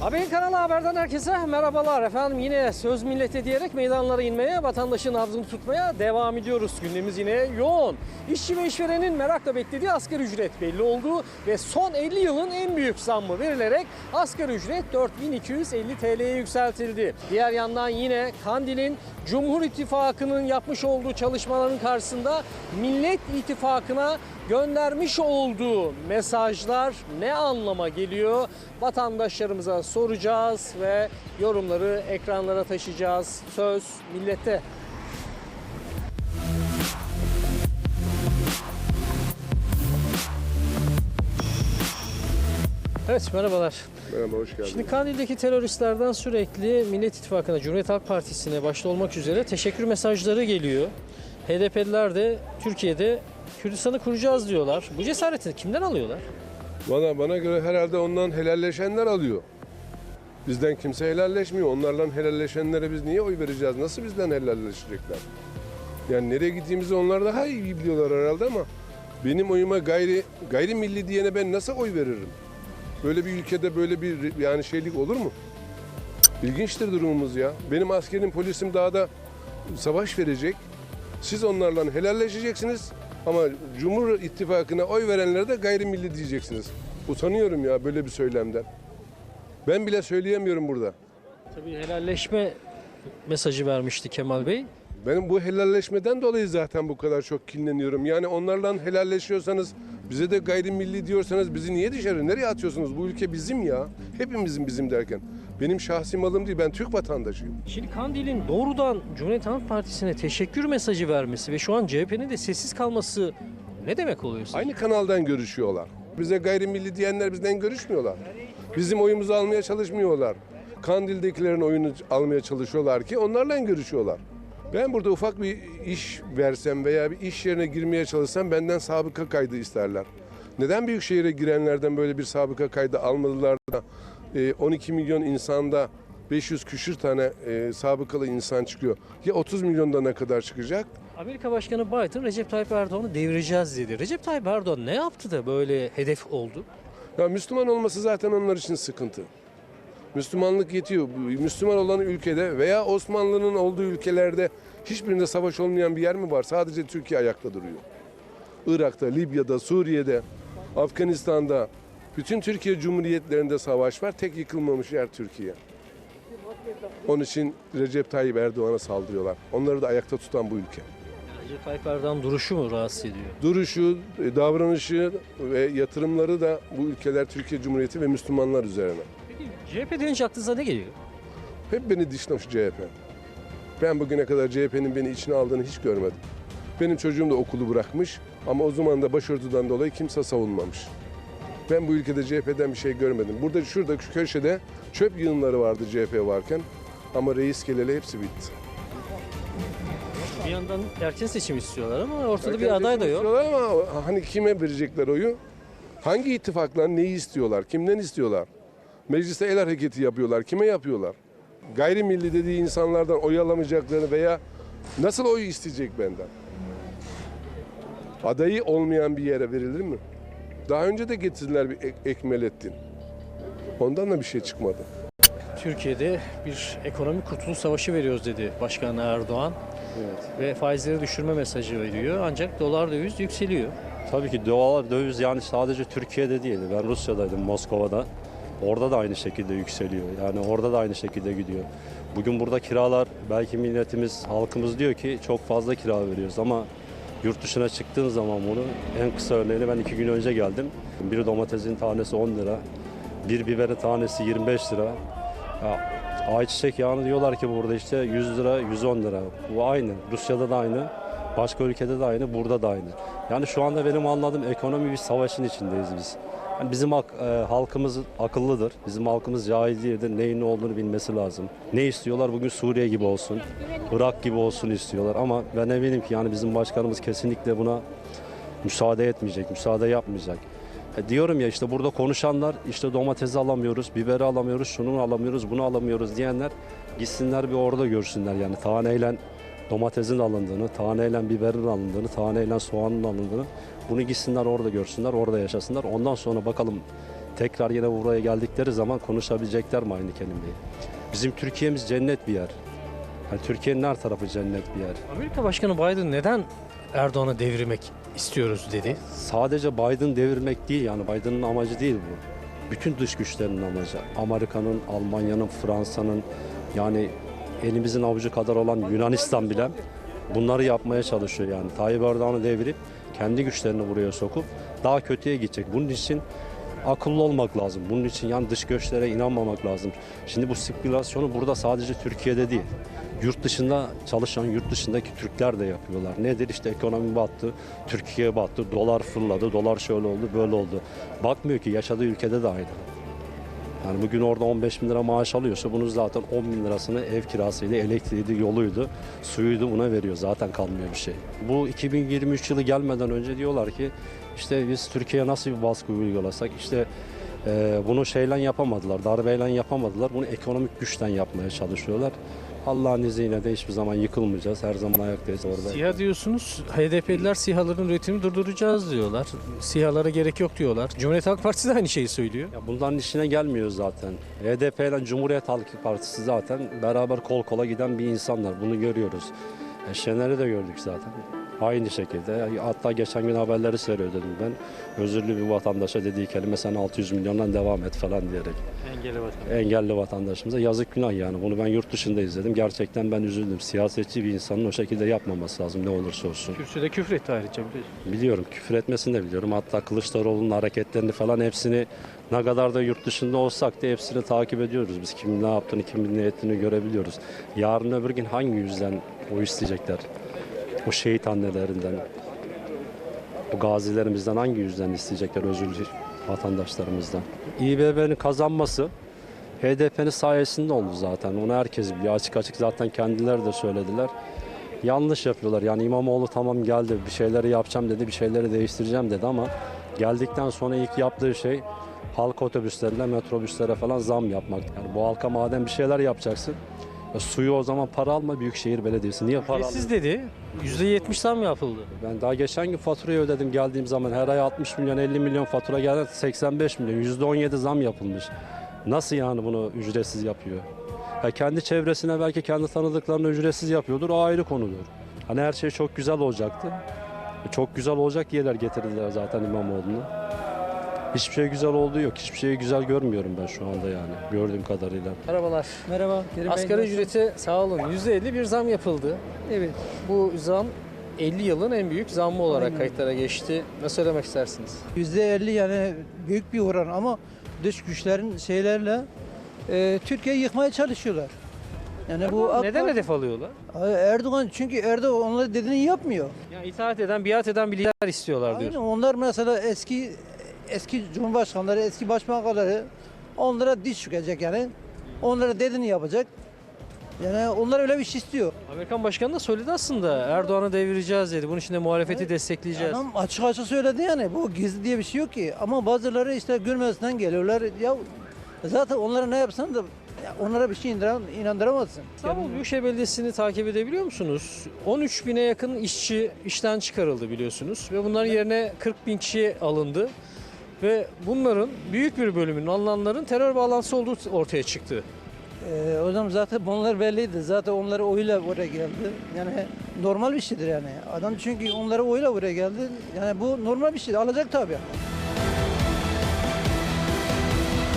Haberin kanalı haberden herkese merhabalar efendim. Yine söz millete diyerek meydanlara inmeye, vatandaşın nabzını tutmaya devam ediyoruz. Gündemimiz yine yoğun. İşçi ve işverenin merakla beklediği asgari ücret belli oldu ve son 50 yılın en büyük zammı verilerek asgari ücret 4250 TL'ye yükseltildi. Diğer yandan yine Kandil'in Cumhur İttifakı'nın yapmış olduğu çalışmaların karşısında Millet İttifakı'na göndermiş olduğu mesajlar ne anlama geliyor? Vatandaşlarımıza soracağız ve yorumları ekranlara taşıyacağız. Söz millette. Evet merhabalar. Merhaba, hoş geldiniz. Şimdi Kandil'deki teröristlerden sürekli Millet İttifakı'na, Cumhuriyet Halk Partisi'ne başta olmak üzere teşekkür mesajları geliyor. HDP'liler de Türkiye'de Kürdistan'ı kuracağız diyorlar. Bu cesareti kimden alıyorlar? Bana, bana göre herhalde ondan helalleşenler alıyor. Bizden kimse helalleşmiyor. Onlarla helalleşenlere biz niye oy vereceğiz? Nasıl bizden helalleşecekler? Yani nereye gittiğimizi onlar daha iyi biliyorlar herhalde ama benim oyuma gayri gayri milli diyene ben nasıl oy veririm? Böyle bir ülkede böyle bir yani şeylik olur mu? İlginçtir durumumuz ya. Benim askerim, polisim dağda savaş verecek. Siz onlarla helalleşeceksiniz ama Cumhur İttifakı'na oy verenlere de gayrimilli diyeceksiniz. Utanıyorum ya böyle bir söylemden. Ben bile söyleyemiyorum burada. Tabii helalleşme mesajı vermişti Kemal Bey. Benim bu helalleşmeden dolayı zaten bu kadar çok kinleniyorum. Yani onlarla helalleşiyorsanız, bize de gayrimilli diyorsanız bizi niye dışarı, nereye atıyorsunuz? Bu ülke bizim ya. Hepimizin bizim derken. Benim şahsi malım değil, ben Türk vatandaşıyım. Şimdi Kandil'in doğrudan Cumhuriyet Halk Partisi'ne teşekkür mesajı vermesi ve şu an CHP'nin de sessiz kalması ne demek oluyor sizce? Aynı kanaldan görüşüyorlar. Bize gayrimilli diyenler bizden görüşmüyorlar. Bizim oyumuzu almaya çalışmıyorlar. Kandil'dekilerin oyunu almaya çalışıyorlar ki onlarla görüşüyorlar. Ben burada ufak bir iş versem veya bir iş yerine girmeye çalışsam benden sabıka kaydı isterler. Neden büyük şehire girenlerden böyle bir sabıka kaydı almadılar da e, 12 milyon insanda 500 küsür tane e, sabıkalı insan çıkıyor. Ya 30 milyonda ne kadar çıkacak? Amerika Başkanı Biden Recep Tayyip Erdoğan'ı devireceğiz dedi. Recep Tayyip Erdoğan ne yaptı da böyle hedef oldu? Ya Müslüman olması zaten onlar için sıkıntı. Müslümanlık yetiyor. Müslüman olan ülkede veya Osmanlı'nın olduğu ülkelerde hiçbirinde savaş olmayan bir yer mi var? Sadece Türkiye ayakta duruyor. Irak'ta, Libya'da, Suriye'de, Afganistan'da, bütün Türkiye Cumhuriyetlerinde savaş var. Tek yıkılmamış yer Türkiye. Onun için Recep Tayyip Erdoğan'a saldırıyorlar. Onları da ayakta tutan bu ülke. Recep Tayyip Erdoğan duruşu mu rahatsız ediyor? Duruşu, e, davranışı ve yatırımları da bu ülkeler Türkiye Cumhuriyeti ve Müslümanlar üzerine. CHP deyince aklınıza ne geliyor? Hep beni dışlamış CHP. Ben bugüne kadar CHP'nin beni içine aldığını hiç görmedim. Benim çocuğum da okulu bırakmış ama o zaman da başörtüden dolayı kimse savunmamış. Ben bu ülkede CHP'den bir şey görmedim. Burada şurada şu köşede çöp yığınları vardı CHP varken ama reis geleli hepsi bitti. Bir yandan erken seçim istiyorlar ama ortada bir Erken aday da yok. istiyorlar Ama hani kime verecekler oyu? Hangi ittifaklar neyi istiyorlar? Kimden istiyorlar? Mecliste el hareketi yapıyorlar. Kime yapıyorlar? Gayrimilli dediği insanlardan oy alamayacaklarını veya nasıl oy isteyecek benden? Adayı olmayan bir yere verilir mi? Daha önce de getirdiler bir ek- Ekmelettin. Ondan da bir şey çıkmadı. Türkiye'de bir ekonomik kurtuluş savaşı veriyoruz dedi Başkan Erdoğan. Ve faizleri düşürme mesajı veriyor. Ancak dolar döviz yükseliyor. Tabii ki dolar döviz yani sadece Türkiye'de değil. Ben Rusya'daydım Moskova'da. Orada da aynı şekilde yükseliyor. Yani orada da aynı şekilde gidiyor. Bugün burada kiralar belki milletimiz, halkımız diyor ki çok fazla kira veriyoruz ama yurt dışına çıktığın zaman bunu en kısa örneğini ben iki gün önce geldim. Bir domatesin tanesi 10 lira, bir biberin tanesi 25 lira. Ya, ayçiçek yağını diyorlar ki burada işte 100 lira, 110 lira. Bu aynı. Rusya'da da aynı. Başka ülkede de aynı, burada da aynı. Yani şu anda benim anladığım ekonomi bir savaşın içindeyiz biz. Bizim hak- e, halkımız akıllıdır. Bizim halkımız cahil değildir. Neyin ne olduğunu bilmesi lazım. Ne istiyorlar? Bugün Suriye gibi olsun, Irak gibi olsun istiyorlar. Ama ben eminim ki yani bizim başkanımız kesinlikle buna müsaade etmeyecek, müsaade yapmayacak. E, diyorum ya işte burada konuşanlar işte domatesi alamıyoruz, biberi alamıyoruz, şunu alamıyoruz, bunu alamıyoruz diyenler gitsinler bir orada görsünler yani taneyle domatesin alındığını, taneyle biberin alındığını, taneyle soğanın alındığını bunu gitsinler orada görsünler, orada yaşasınlar. Ondan sonra bakalım tekrar yine buraya geldikleri zaman konuşabilecekler mi aynı kelimeyi? Bizim Türkiye'miz cennet bir yer. Yani Türkiye'nin her tarafı cennet bir yer. Amerika Başkanı Biden neden Erdoğan'ı devirmek istiyoruz dedi. Sadece Biden devirmek değil yani Biden'ın amacı değil bu. Bütün dış güçlerin amacı. Amerika'nın, Almanya'nın, Fransa'nın yani elimizin avucu kadar olan Yunanistan bile bunları yapmaya çalışıyor yani. Tayyip Erdoğan'ı devirip kendi güçlerini buraya sokup daha kötüye gidecek. Bunun için akıllı olmak lazım. Bunun için yani dış göçlere inanmamak lazım. Şimdi bu spekülasyonu burada sadece Türkiye'de değil. Yurt dışında çalışan yurt dışındaki Türkler de yapıyorlar. Nedir işte ekonomi battı, Türkiye battı, dolar fırladı, dolar şöyle oldu, böyle oldu. Bakmıyor ki yaşadığı ülkede de aynı. Yani bugün orada 15 bin lira maaş alıyorsa bunun zaten 10 bin lirasını ev kirasıydı, elektriğiydi, yoluydu, suyuydu buna veriyor. Zaten kalmıyor bir şey. Bu 2023 yılı gelmeden önce diyorlar ki işte biz Türkiye'ye nasıl bir baskı uygulasak işte e, bunu şeyle yapamadılar, darbeyle yapamadılar. Bunu ekonomik güçten yapmaya çalışıyorlar. Allah'ın izniyle de hiçbir zaman yıkılmayacağız. Her zaman ayaktayız orada. SİHA diyorsunuz. HDP'liler SİHA'ların üretimini durduracağız diyorlar. SİHA'lara gerek yok diyorlar. Cumhuriyet Halk Partisi de aynı şeyi söylüyor. Ya bunların işine gelmiyor zaten. HDP ile Cumhuriyet Halk Partisi zaten beraber kol kola giden bir insanlar. Bunu görüyoruz. E, Şener'i de gördük zaten. Aynı şekilde. Hatta geçen gün haberleri seyriyordum ben. Özürlü bir vatandaşa dediği kelime sen 600 milyondan devam et falan diyerek. Engeli vatan. Engelli vatandaşımıza yazık günah yani. Bunu ben yurt dışında izledim. Gerçekten ben üzüldüm. Siyasetçi bir insanın o şekilde yapmaması lazım ne olursa olsun. Kürsüde küfür etti ayrıca biliyorsun. Biliyorum küfür etmesini de biliyorum. Hatta Kılıçdaroğlu'nun hareketlerini falan hepsini ne kadar da yurt dışında olsak da hepsini takip ediyoruz. Biz kimin ne yaptığını, kimin ne ettiğini görebiliyoruz. Yarın öbür gün hangi yüzden o isteyecekler? O şehit annelerinden, o gazilerimizden hangi yüzden isteyecekler özürlü vatandaşlarımızdan? İBB'nin kazanması HDP'nin sayesinde oldu zaten. Onu herkes biliyor. Açık açık zaten kendileri de söylediler. Yanlış yapıyorlar. Yani İmamoğlu tamam geldi bir şeyleri yapacağım dedi, bir şeyleri değiştireceğim dedi ama geldikten sonra ilk yaptığı şey halk otobüslerine, metrobüslere falan zam yapmak. Yani bu halka madem bir şeyler yapacaksın, e, suyu o zaman para alma Büyükşehir Belediyesi. Niye para alma? Siz dedi. %70 zam yapıldı. Ben daha geçen gün faturayı ödedim geldiğim zaman. Her ay 60 milyon, 50 milyon fatura geldi. 85 milyon, %17 zam yapılmış. Nasıl yani bunu ücretsiz yapıyor? Ya kendi çevresine belki kendi tanıdıklarına ücretsiz yapıyordur. O ayrı konudur. Hani her şey çok güzel olacaktı. E, Çok güzel olacak diyeler getirdiler zaten İmamoğlu'nu. Hiçbir şey güzel olduğu yok. Hiçbir şeyi güzel görmüyorum ben şu anda yani gördüğüm kadarıyla. Merhabalar. Merhaba. Kerim Bey, Asgari nasılsın? ücrete sağ olun %50 bir zam yapıldı. Evet. Bu zam 50 yılın en büyük zammı olarak Aynen. kayıtlara geçti. Ne söylemek istersiniz? %50 yani büyük bir oran ama dış güçlerin şeylerle e, Türkiye'yi yıkmaya çalışıyorlar. Yani bu AK Neden Parti- hedef alıyorlar? Erdoğan çünkü Erdoğan onları dediğini yapmıyor. Yani itaat eden, biat eden bir lider istiyorlar diyor. Aynen onlar mesela eski eski cumhurbaşkanları, eski başbakanları onlara diş çökecek yani. Onlara dediğini yapacak. Yani onlar öyle bir şey istiyor. Amerikan Başkanı da söyledi aslında. Erdoğan'ı devireceğiz dedi. Bunun için de muhalefeti destekleyeceğiz. Adam açık açık söyledi yani. Bu gizli diye bir şey yok ki. Ama bazıları işte görmezden geliyorlar. Ya zaten onlara ne yapsan da onlara bir şey indiren, inandıramazsın. İstanbul Büyükşehir Belediyesi'ni takip edebiliyor musunuz? 13 bine yakın işçi işten çıkarıldı biliyorsunuz. Ve bunların yerine 40 bin kişi alındı. Ve bunların büyük bir bölümünün alınanların terör bağlantısı olduğu ortaya çıktı. Ee, o zaten bunlar belliydi. Zaten onları oyla oraya geldi. Yani normal bir şeydir yani. Adam çünkü onları oyla oraya geldi. Yani bu normal bir şey. Alacak tabii.